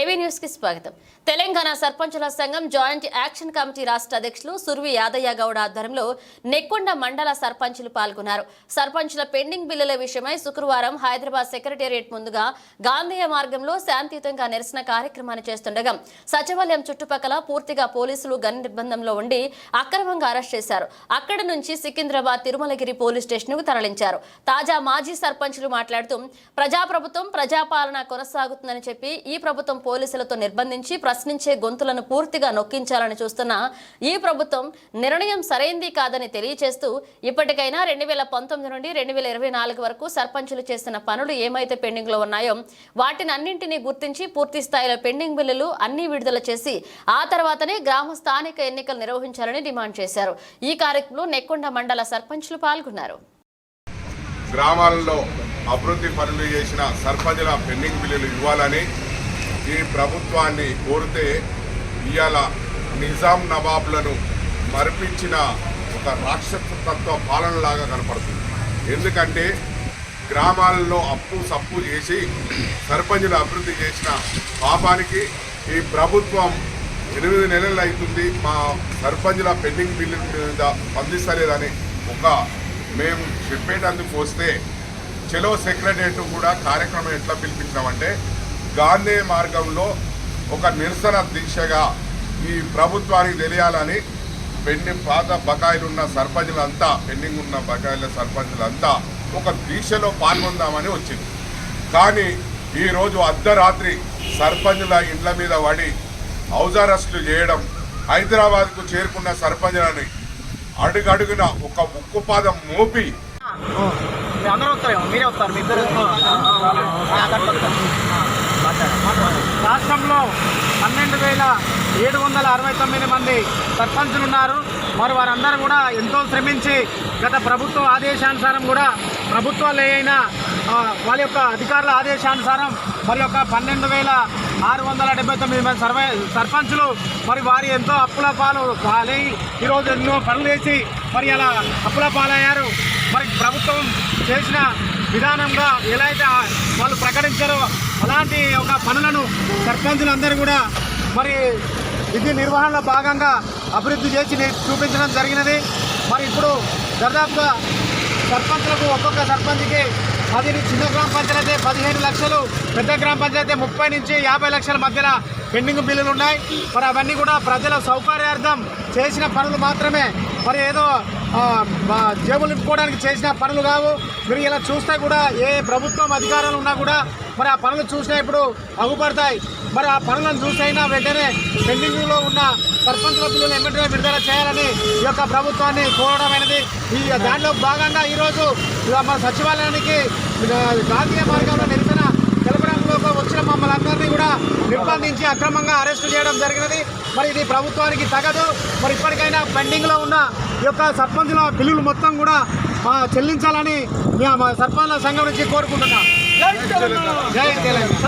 ఏవీ న్యూస్కి స్వాగతం. తెలంగాణ సర్పంచుల సంఘం జాయింట్ యాక్షన్ కమిటీ రాష్ట్ర అధ్యక్షులు సుర్వి యాదయ్య గౌడ ఆధ్వర్యంలో నెక్కొండ మండల సర్పంచులు పాల్గొన్నారు. సర్పంచుల పెండింగ్ బిల్లుల విషయమై శుక్రవారం హైదరాబాద్ సెక్రటేరియట్ ముందుగా గాంధీయ మార్గంలో శాంతియుతంగా నిరసన కార్యక్రమాన్ని చేస్తుండగా సచివాలయం చుట్టుపక్కల పూర్తిగా పోలీసులు గన్ నిర్బంధంలో ఉండి అక్రమంగా అరెస్ట్ చేశారు. అక్కడి నుంచి సికింద్రాబాద్ తిరుమలగిరి పోలీస్ స్టేషన్కు తరలించారు. తాజా మాజీ సర్పంచులు మాట్లాడుతూ ప్రజాప్రభుత్వం ప్రజాపాలన కొనసాగుతుందని చెప్పి ఈ ప్రభుత్వం పోలీసులతో నిర్బంధించి ప్రశ్నించే గొంతులను పూర్తిగా నొక్కించాలని చూస్తున్న ఈ ప్రభుత్వం నిర్ణయం సరైంది కాదని తెలియజేస్తూ ఇప్పటికైనా రెండు వేల పంతొమ్మిది నుండి రెండు వేల ఇరవై నాలుగు వరకు సర్పంచులు చేసిన పనులు ఏమైతే పెండింగ్లో ఉన్నాయో వాటిని అన్నింటినీ గుర్తించి పూర్తి స్థాయిలో పెండింగ్ బిల్లులు అన్ని విడుదల చేసి ఆ తర్వాతనే గ్రామ స్థానిక ఎన్నికలు నిర్వహించాలని డిమాండ్ చేశారు. ఈ కార్యక్రమంలో నెక్కొండ మండల సర్పంచులు పాల్గొన్నారు. గ్రామాలలో అభివృద్ధి పనులు చేసిన సర్పంచుల పెండింగ్ బిల్లులు ఇవ్వాలని ఈ ప్రభుత్వాన్ని కోరితే ఇవాళ నిజాం నవాబులను మరిపించిన ఒక రాక్షసత్వ పాలనలాగా కనపడుతుంది. ఎందుకంటే గ్రామాలలో అప్పు సప్పు చేసి సర్పంచులు అభివృద్ధి చేసిన పాపానికి ఈ ప్రభుత్వం ఎనిమిది నెలలు అవుతుంది. మా సర్పంచుల పెండింగ్ బిల్లు మీద స్పందిస్తలేదని ఒక మేము చెప్పేటందుకు వస్తే చెలో సెక్రటరియట్ కూడా కార్యక్రమం ఎట్లా పిలిపించామంటే గాంధీ మార్గంలో ఒక నిరసన దీక్షగా ఈ ప్రభుత్వానికి తెలియాలని పెండింగ్ పాత బకాయిలు ఉన్న సర్పంచులంతా పెండింగ్ ఉన్న బకాయిల సర్పంచులంతా ఒక దీక్షలో పాల్గొందామని వచ్చింది కానీ ఈరోజు అర్ధరాత్రి సర్పంచుల ఇండ్ల మీద పడి హౌజ్ అరెస్టులు చేయడం హైదరాబాద్కు చేరుకున్న సర్పంచులని అడుగడుగున ఒక ఉక్కుపాదం మోపి అందరూ వస్తారు మీరే వస్తారు మీ ఇద్దరు రాష్ట్రంలో పన్నెండు వేల ఏడు వందల అరవై తొమ్మిది మంది సర్పంచులు ఉన్నారు మరి వారందరూ కూడా ఎంతో శ్రమించి గత ప్రభుత్వ ఆదేశానుసారం కూడా ప్రభుత్వాలు అయిన వాళ్ళ యొక్క అధికారుల ఆదేశానుసారం మరి యొక్క పన్నెండు వేల ఆరు వందల డెబ్బై తొమ్మిది మంది సర్వే సర్పంచులు మరి వారి ఎంతో అప్పుల పాలు పాలై ఈరోజు ఎన్నో పనులు వేసి మరి అలా అప్పుల పాలయ్యారు. మరి ప్రభుత్వం చేసిన విధానంగా ఎలా అయితే వాళ్ళు ప్రకటించారో అలాంటి ఒక పనులను సర్పంచులందరూ కూడా మరి విధి నిర్వహణలో భాగంగా అభివృద్ధి చేసి చూపించడం జరిగినది. మరి ఇప్పుడు దాదాపుగా సర్పంచులకు ఒక్కొక్క సర్పంచ్కి పది చిన్న గ్రామ పంచాయతీ పదిహేను లక్షలు పెద్ద గ్రామ పంచాయతీ ముప్పై నుంచి యాభై లక్షల మధ్యలో పెండింగ్ బిల్లులు ఉన్నాయి. మరి అవన్నీ కూడా ప్రజల సౌకర్యార్థం చేసిన పనులు మాత్రమే. మరి ఏదో జేబులు నింపుకోవడానికి చేసిన పనులు కావు. మీరు ఇలా చూస్తే కూడా ఏ ప్రభుత్వం అధికారాలు ఉన్నా కూడా మరి ఆ పనులు చూసినా ఇప్పుడు అగుపడతాయి. మరి ఆ పనులను చూసైనా వెంటనే పెండింగ్లో ఉన్న సర్పంచుల బిల్లులు వెంటనే విడుదల చేయాలని ఈ యొక్క ప్రభుత్వాన్ని కోరడమైనది ఈ దాంట్లో భాగంగా ఈరోజు మన సచివాలయానికి గాంధీ మార్గంలో నిరసన తెలపడంలో వచ్చిన మమ్మల్ని అందరినీ కూడా నిర్బంధించి అక్రమంగా అరెస్టు చేయడం జరిగినది. మరి ఇది ప్రభుత్వానికి తగదు. మరి ఇప్పటికైనా పెండింగ్లో ఉన్న ఈ యొక్క సర్పంచుల బిల్లులు మొత్తం కూడా చెల్లించాలని మేము సర్పంచుల సంఘం నుంచి కోరుకుంటున్నాం. జై తెలంగాణ.